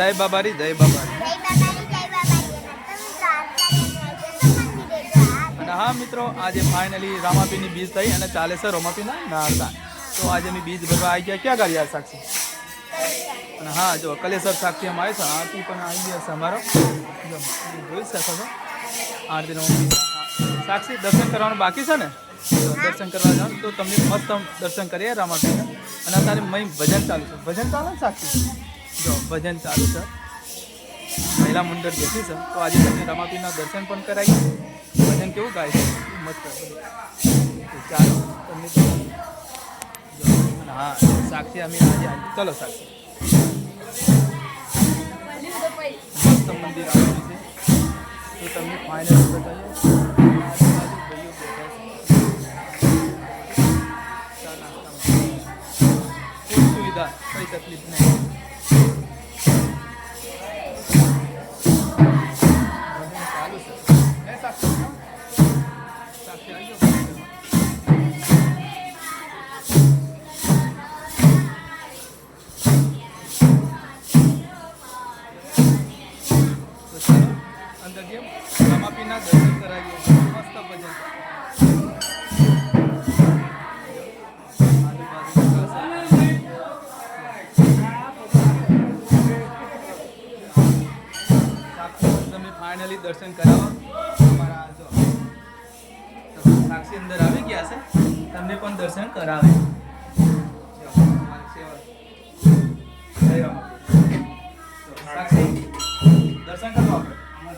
જય બાબારી જય બાબારી. અને હા મિત્રો આજે ફાઇનલી રામાપીની બીજ થઈ અને ચાલે છે રોમાપીના નારદા. તો આજે અમે બીજ ભરવા આવી ગયા. ક્યાં ગાડી સાક્ષી અને હા જો કલેસર સાક્ષી અમે આવ્યો છે આરતી પણ આવી ગયા છે અમારો. જો જોઈ શકો છો. આરતીનો સાક્ષી દર્શન કરવાનું બાકી છે ને? દર્શન કરવા જાઓ. તો તમને મસ્ત દર્શન કરીએ રામાપીના. અને અત્યારે મય ભજન ચાલુ છે. ભજન ચાલે ને સાક્ષી જો, ભજન ચાલુ છે. મહિલા મંડળ બેસી છે. તો આજે તમને રમાપીના દર્શન પણ કરાવીએ. ભજન કેવું ગાય છે? મસ્ત તો ચાલો, તમને હા, સાક્ષી અમે આજે ચલો, સાક્ષી. મસ્ત મંદિર આવેલું છે. તો તમને ફાઇનલ બતાવીએ. કઈ તકલીફ નહીં. અંદર જઈએ રમાપીના દર્શન કરાવીએ મસ્ત ભજન. તમે ફાઇનલી દર્શન કરાવો. તમારા સાક્ષી અંદર આવી ગયા છે, તમને પણ દર્શન કરાવે. સાક્ષી, દર્શન કરો આપણે. તો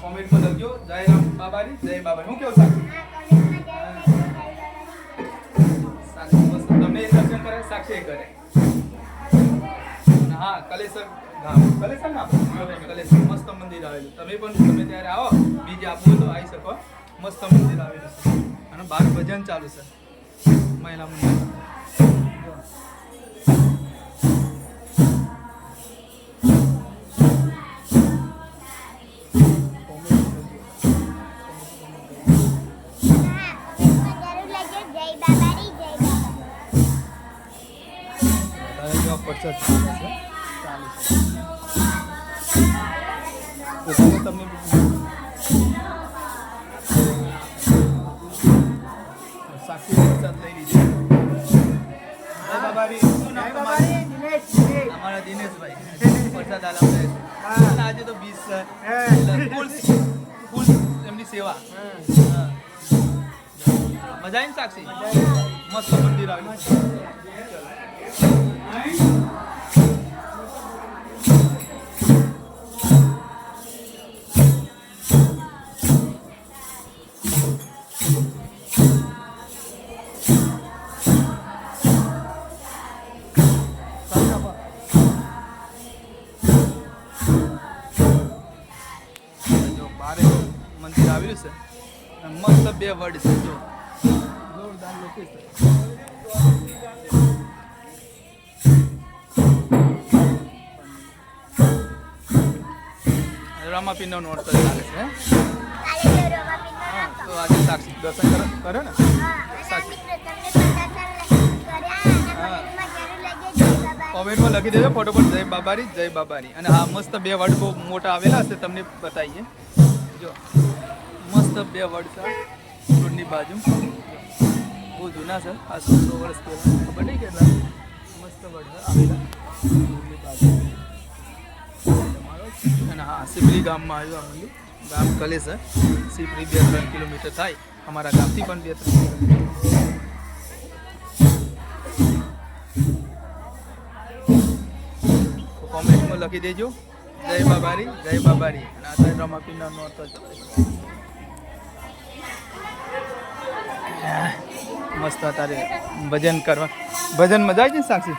કોમેન્ટમાં લખજો. જય રામ બાબારી જય બાબા હું કેવું સાક્ષી? તમને દર્શન કરે સાક્ષી કરે. હા કલેસર કલેસર ના કલેસર. મસ્ત મંદિર આવેલું. તમે પણ તમે ત્યારે આવો. બીજે આપવું તો આવી શકો. મસ્ત મંદિર આવેલું છે. અને બાર ભજન ચાલુ છે. મહિલા મંદિર વધારે જો પરસાદ ચાલે છે ચાલુ છે તો તમે તમને સાક્ષી પ્રસાદ લઈ લીધી અમારા દિનેશભાઈ પ્રસાદ આલામ આજે તો બીસ ફૂલ એમની સેવા હા. મજા આવી સાક્ષી મસ્ત મંદિર બારે મંદિર આવ્યું છે. મસ્ત બે વર્ડ છે જો. જોરદાર લોકેશન રામાપીરનો નોરતો ચાલે છે. તો આજે સાક્ષી દર્શન કરો ને? કોમેન્ટમાં લખી દેજો ફટોફટ જય બાબારી જય બાબારી. અને હા મસ્ત બે વર્ડ બહુ મોટા આવેલા હશે તમને બતાવીએ. જો મસ્ત બે વર્ડ છે રોડની બાજુ. બહુ જૂના છે આ સો વર્ષ પહેલાં. ખબર નહીં કેટલા? મસ્ત વર્ડ આવેલા. અને હા સિપરી ગામમાં આવ્યું આ મંદિર. ગામ કલે છે સિપરી બે ત્રણ કિલોમીટર થાય. અમારા ગામથી પણ બે ત્રણ કિલોમીટર. કોમેન્ટમાં લખી દેજો. જય બાબારી જય બાબારી. અને આ સાઈડ રમાપીના નો ચાલે મસ્ત અત્યારે ભજન કરવા. ભજન મજા આવી છે સાક્ષી?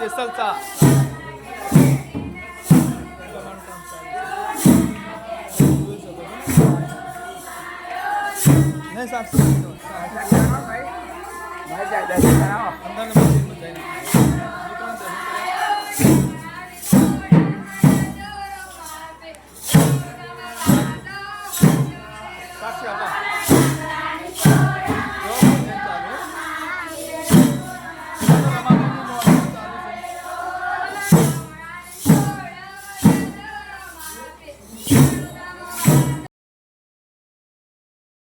સ્પેશિયલ ચા નહીં સાહેબ અંદર